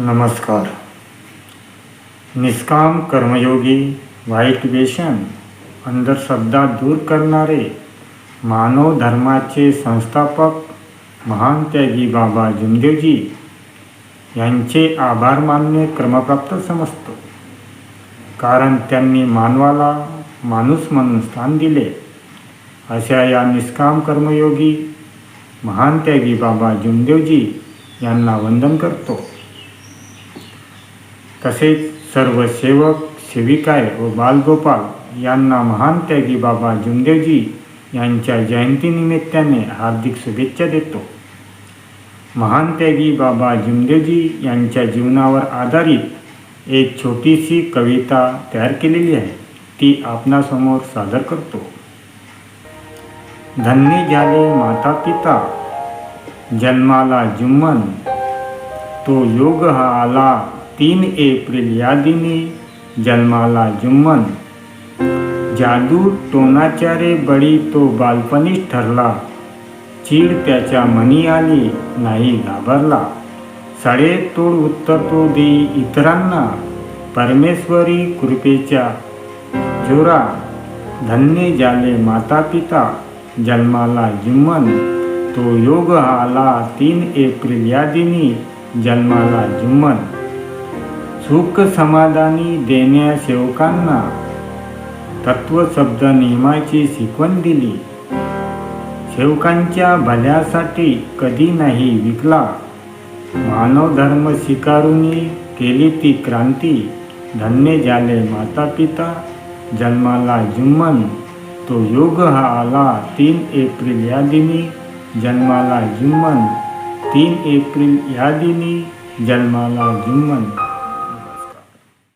नमस्कार. निष्काम कर्मयोगी वाईट व्यसन अंधश्रद्धा दूर करणारे मानव धर्माचे संस्थापक महान त्यागी बाबा जुमदेवजी यांचे आभार मानणे क्रमप्राप्त समजतो. कारण त्यांनी मानवाला माणूस म्हणून स्थान दिले. अशा या निष्काम कर्मयोगी महान त्यागी बाबा जुमदेवजी यांना वंदन करतो. तसेच सर्व सेवक, सेविकाय व बालगोपाल महान त्यागी बाबा जुमदेवजी यांच्या जयंतीनिमित्ताने हार्दिक शुभेच्छा देतो. महान त्यागी बाबा जुमदेवजी यांच्या जीवनावर आधारित एक छोटीशी कविता तयार केलेली आहे. ती आपणासमोर सादर करतो. धन्य झाले माता पिता जन्माला जुम्मन तो योग हा आला तीन एप्रिल या दिनी जन्माला जुम्मन. जादू टोनाचारे बळी तो बालपणीच ठरला. चीड त्याच्या मनी आली नाही घाबरला. सडे तोड उत्तर तो देई इतरांना. परमेश्वरी कृपेच्या जोरा. धन्य झाले माता पिता जन्माला जुम्मन. तो योग आला तीन एप्रिल या दिनी जन्माला जुम्मन. सुख समाधानी देण्या सेवकांना तत्वशब्द नियमाची शिकवण दिली. सेवकांच्या भल्यासाठी कधी नाही विकला. मानव धर्म स्वीकारूनही केली ती क्रांती. धन्य झाले माता पिता जन्माला जुम्मन. तो योग हा आला तीन एप्रिल या दिनी जन्माला जुम्मन. तीन एप्रिल या दिनी जन्माला जुम्मन.